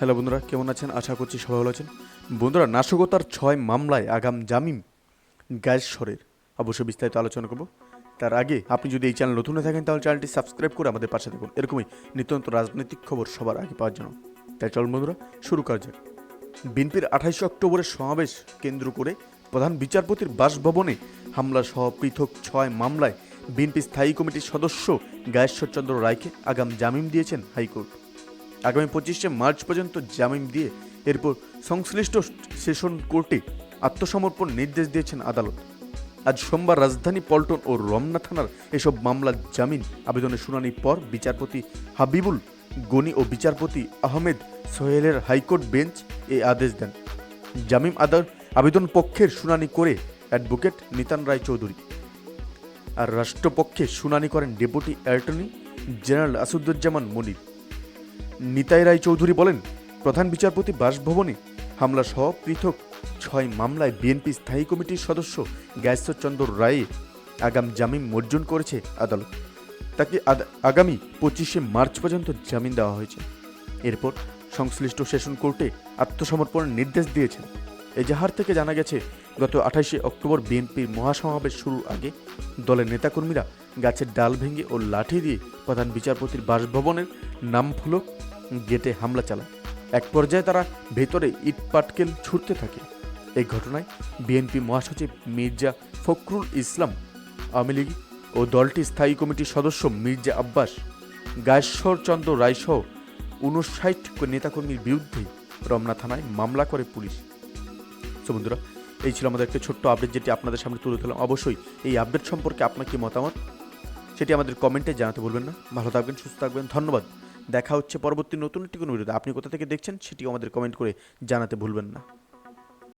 Hello বন্ধুরা, কেমন আছেন? আশা করছি সবাই ভালো আছেন। বন্ধুরা, নাশকতার ছয় মামলায় আগাম জামিন গ্যাসস্বরের অবশ্যই বিস্তারিত আলোচনা করব। তার আগে আপনি যদি এই চ্যানেল নতুন থাকেন, তাহলে চ্যানেলটি সাবস্ক্রাইব করে আমাদের পাশে থাকুন। এরকমই নিত্যন্ত রাজনৈতিক খবর সবার আগে পাওয়ার জন্য। তাই চলুন বন্ধুরা, শুরু করা যাক। বিএনপির আঠাইশে অক্টোবরের সমাবেশ কেন্দ্র করে প্রধান বিচারপতির বাসভবনে হামলা সহ পৃথক ছয় মামলায় বিএনপি স্থায়ী কমিটির সদস্য গায়েশ্বরচন্দ্র রায়কে আগাম জামিন দিয়েছেন হাইকোর্ট। আগামী পঁচিশে মার্চ পর্যন্ত জামিন দিয়ে এরপর সংশ্লিষ্ট সেশন কোর্টে আত্মসমর্পণ নির্দেশ দিয়েছেন আদালত। আজ সোমবার রাজধানী পল্টন ও রমনা থানার এসব মামলার জামিন আবেদনের শুনানির পর বিচারপতি হাবিবুল গনি ও বিচারপতি আহমেদ সোহেলের হাইকোর্ট বেঞ্চ এই আদেশ দেন। জামিন আদার আবেদন পক্ষের শুনানি করে অ্যাডভোকেট নিতান রায় চৌধুরী। আর রাষ্ট্রপক্ষে শুনানি করেন deputy attorney general Asaduzzaman Monir. Nitai Roy Chowdhury বলেন, প্রধান বিচারপতি বাসভবনে হামলা সহ পৃথক ছয় মামলায় বিএনপি স্থায়ী কমিটির সদস্য গ্যাশ্বরচন্দ্র রায়ে আগাম জামিন মর্জন করেছে আদালত। তাকে আগামী পঁচিশে মার্চ পর্যন্ত জামিন দেওয়া হয়েছে। এরপর সংশ্লিষ্ট সেশন কোর্টে আত্মসমর্পণের নির্দেশ দিয়েছেন। এজাহার থেকে জানা গেছে, গত আঠাশে অক্টোবর বিএনপির মহাসমাবেশ শুরুর আগে দলের নেতাকর্মীরা গাছের ডাল ভেঙে ও লাঠি দিয়ে প্রধান বিচারপতির বাসভবনের নাম ফলক গেটে হামলা চালায়। এক পর্যায়ে তারা ভেতরে ইট পাটকেল ছুটতে থাকে। এই ঘটনায় বিএনপি মহাসচিব মির্জা ফখরুল ইসলাম, আওয়ামী লীগ ও দলটির স্থায়ী কমিটির সদস্য মির্জা আব্বাস গায়েশ্বরচন্দ্র রায়সহ উনষাট নেতাকর্মীর বিরুদ্ধে রমনা থানায় মামলা করে পুলিশ। তো বন্ধুরা, এই ছিল আমাদের একটা ছোট্ট আপডেট যেটি আপনাদের সামনে তুলে ধরলাম। অবশ্যই এই আপডেট সম্পর্কে আপনার কি মতামত? সেটি আমাদের কমেন্টে জানাতে বলবেন না। ভালো থাকবেন, সুস্থ থাকবেন, ধন্যবাদ। দেখা হচ্ছে পরবর্তী নতুন একটি কোনো ভিডিওতে আপনি কোথা থেকে দেখছেন সেটি আমাদের কমেন্ট করে জানাতে ভুলবেন না।